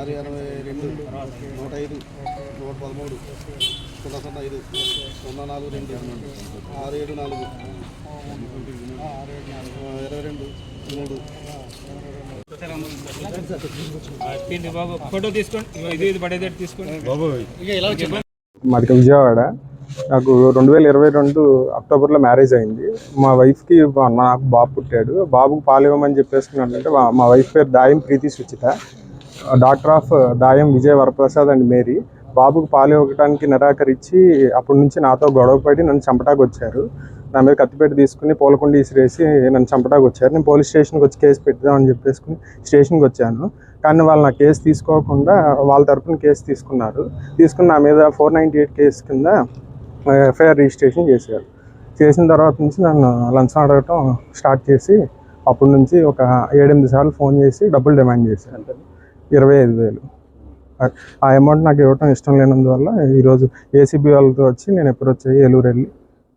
ఆరు ఎనభై రెండు నూట ఐదు నూట పదమూడు సున్నా సున్నా ఐదు సున్నా నాలుగు రెండు ఆరు ఏడు నాలుగు ఇరవై రెండు మూడు. బాబు ఫోటో తీసుకోండి ఇది ఇది పడేదేటి తీసుకోండి మాది విజయవాడ. నాకు రెండు వేల ఇరవై రెండు అక్టోబర్లో మ్యారేజ్ అయింది. మా వైఫ్కి నాకు బాబు పుట్టాడు. బాబుకు పాలు ఇవ్వమని చెప్పేసుకున్నాడంటే మా వైఫ్ పేరు Dayam Preethi Suchitha. Doctor of Dayam Vijaya Varaprasad and Mary బాబుకు పాలు ఇవ్వటానికి నిరాకరించి అప్పటి నుంచి నాతో గొడవ పడి నన్ను చంపటానికి వచ్చారు. నా మీద కత్తిపెట్టి తీసుకుని పూలకుండి ఇసిరేసి నన్ను చంపటానికి వచ్చారు. నేను పోలీస్ స్టేషన్కి వచ్చి కేసు పెట్టుదామని చెప్పేసుకుని స్టేషన్కి వచ్చాను. కానీ వాళ్ళు నా కేసు తీసుకోకుండా వాళ్ళ తరపున కేసు తీసుకున్నారు. తీసుకుని నా మీద ఫోర్ నైంటీ ఎయిట్ కేసు కింద ఎఫ్ఐఆర్ రిజిస్ట్రేషన్ చేశారు. చేసిన తర్వాత నుంచి నన్ను లంచం అడగటం స్టార్ట్ చేసి అప్పటి నుంచి ఒక ఏడెనిమిది సార్లు ఫోన్ చేసి డబ్బులు డిమాండ్ చేశారు. ఇరవై ఐదు వేలు. ఆ- అమౌంట్ నాకు ఇవ్వటం ఇష్టం లేనందువల్ల ఈరోజు ఏసీబీ వాళ్ళతో వచ్చి నేను ఎప్పుడు వచ్చి ఏలూరు వెళ్ళి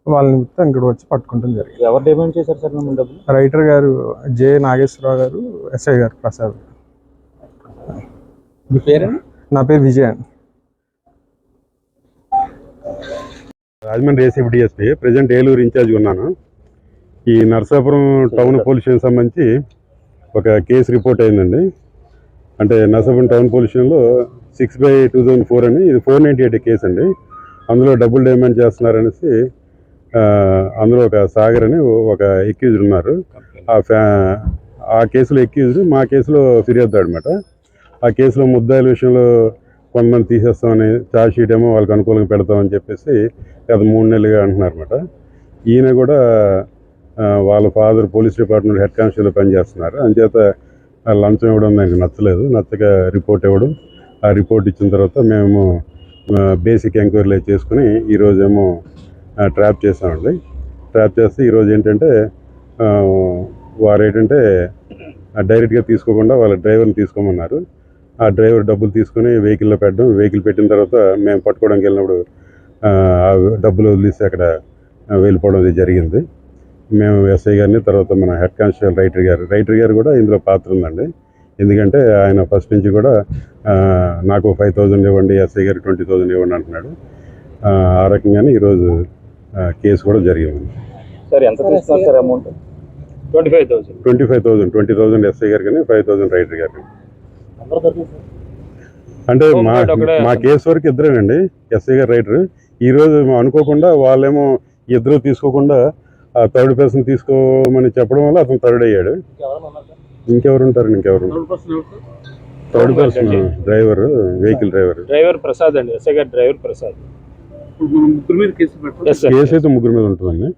వాళ్ళ నిమిత్తం ఇక్కడ వచ్చి పట్టుకుంటాం జరిగింది. ఎవరు డిమాండ్ చేశారు సార్ మిమ్మల్ని డబ్బులు? రైటర్ గారు జే నాగేశ్వరరావు గారు ఎస్ఐ గారు ప్రసాద్ మీ పేరేంటి నా పేరు విజయ్ అండి Rajahmundry ACB DSP present Eluru in charge ఉన్నాను. ఈ నరసాపురం టౌన్ పోలీస్ స్టేషన్ సంబంధించి ఒక కేసు రిపోర్ట్ అయిందండి. అంటే Narasapuram town పొల్యూషన్లో six by two thousand four అని ఇది ఫోర్ నైంటీ ఎయిట్ కేసు అండి. అందులో డబుల్ డిమాండ్ చేస్తున్నారనేసి అందులో ఒక సాగర్ అని ఒక ఎక్యూజ్డ్ ఉన్నారు. ఆ ఫ్యా ఆ కేసులో ఎక్యూజ్డ్ మా కేసులో ఫిర్యాదు అనమాట ఆ కేసులో ముద్దాయిల విషయంలో కొంతమంది తీసేస్తామని ఛార్జ్ షీట్ ఏమో వాళ్ళకి అనుకూలంగా పెడతామని చెప్పేసి గత మూడు నెలలుగా అంటున్నారన్నమాట ఈయన కూడా వాళ్ళ father police department head constable పనిచేస్తున్నారు. అంచేత లంచం ఇవ్వడం నాకు నచ్చలేదు. నచ్చక రిపోర్ట్ ఇవ్వడం. ఆ రిపోర్ట్ ఇచ్చిన తర్వాత మేము బేసిక్ ఎంక్వైరీలు చేసుకుని ఈరోజేమో ట్రాప్ చేసామండి ట్రాప్ చేస్తే ఈరోజు ఏంటంటే వారు ఏంటంటే డైరెక్ట్గా తీసుకోకుండా వాళ్ళ డ్రైవర్ని తీసుకోమన్నారు. ఆ డ్రైవర్ డబ్బులు తీసుకుని వెహికల్లో పెట్టడం వెహికల్ పెట్టిన తర్వాత మేము పట్టుకోవడానికి వెళ్ళినప్పుడు ఆ, డబ్బులు వదిలేసి అక్కడ వెళ్ళిపోవడం జరిగింది. మేము ఎస్ఐ గారిని తర్వాత మన హెడ్ కానిస్టేబుల్ రైటర్ గారు రైటర్ గారు కూడా ఇందులో పాత్ర ఉందండి. ఎందుకంటే ఆయన ఫస్ట్ నుంచి కూడా నాకు ఫైవ్ థౌజండ్ ఇవ్వండి ఎస్ఐ గారికి ట్వంటీ థౌజండ్ ఇవ్వండి అంటున్నాడు. ఆ, రకంగానే ఈరోజు కేసు కూడా జరిగింది. సార్ ఎంత తీసుకున్నారు sir amount? Twenty five thousand twenty five thousand twenty thousand SI గారికి కానీ ఫైవ్ థౌసండ్ రైటర్ గారికి అంటే మా. మా కేసు వరకు ఇద్దరేనండి ఎస్ఐ గారు రైటర్. ఈ రోజు మేము అనుకోకుండా వాళ్ళేమో ఇద్దరు తీసుకోకుండా ఆ థర్డ్ పర్సన్ తీసుకోమని చెప్పడం వల్ల అతను థర్డ్ అయ్యాడు. ఇంకెవరు ఉంటారు? ఇంకెవరు? Third person driver vehicle driver driver Prasad అండి ఎస్ఐ గారు డ్రైవర్ ప్రసాద్. ముగ్గురు మీద కేసు అయితే ముగ్గురు మీద ఉంటుందండి.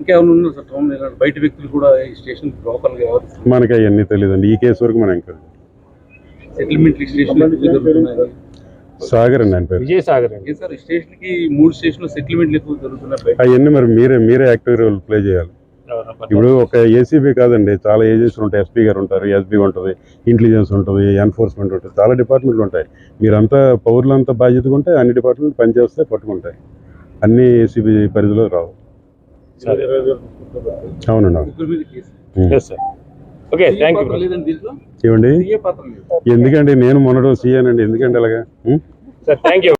ఇంకేమైనా ఉన్నారు సార్? టౌన్ ఇలాంటి బయట వ్యక్తులు కూడా ఈ స్టేషన్ లోకల్గా ఎవరు? మనకి అవన్నీ తెలియదండి. ఈ కేసు వరకు మనం ఇంకా సెటిల్మెంట్ స్టేషన్ సాగర్ అండి ఆయన పేరు. విజయ్ సాగర్ అండి సార్ స్టేషన్కి మూడు స్టేషన్ సెటిల్మెంట్లు ఎక్కువ జరుగుతున్నాయి అవన్నీ మరి మీరే మీరే యాక్టివ్ రోల్ ప్లే చేయాలి. ఇప్పుడు ఒక ఏసీబీ కాదండి చాలా ఏజెన్సీలు ఉంటాయి. ఎస్పీ గారు ఉంటారు ఎస్బీ ఉంటుంది ఇంటెలిజెన్స్ ఉంటుంది ఎన్ఫోర్స్మెంట్ ఉంటుంది చాలా డిపార్ట్మెంట్లు ఉంటాయి. మీరంతా పౌరులంతా బాధ్యతగా ఉంటే అన్ని డిపార్ట్మెంట్ పనిచేస్తే పట్టుకుంటాయి. అన్ని ఏసీబీ పరిధిలో రావు. అవునండి ఓకే థ్యాంక్ యూ ఏమండి? సీఏ పాత్ర లేదు. ఎందుకండి? నేను మొన్నటి సీఏనండి. ఎందుకండి అలాగా? ఉం? Sir thank you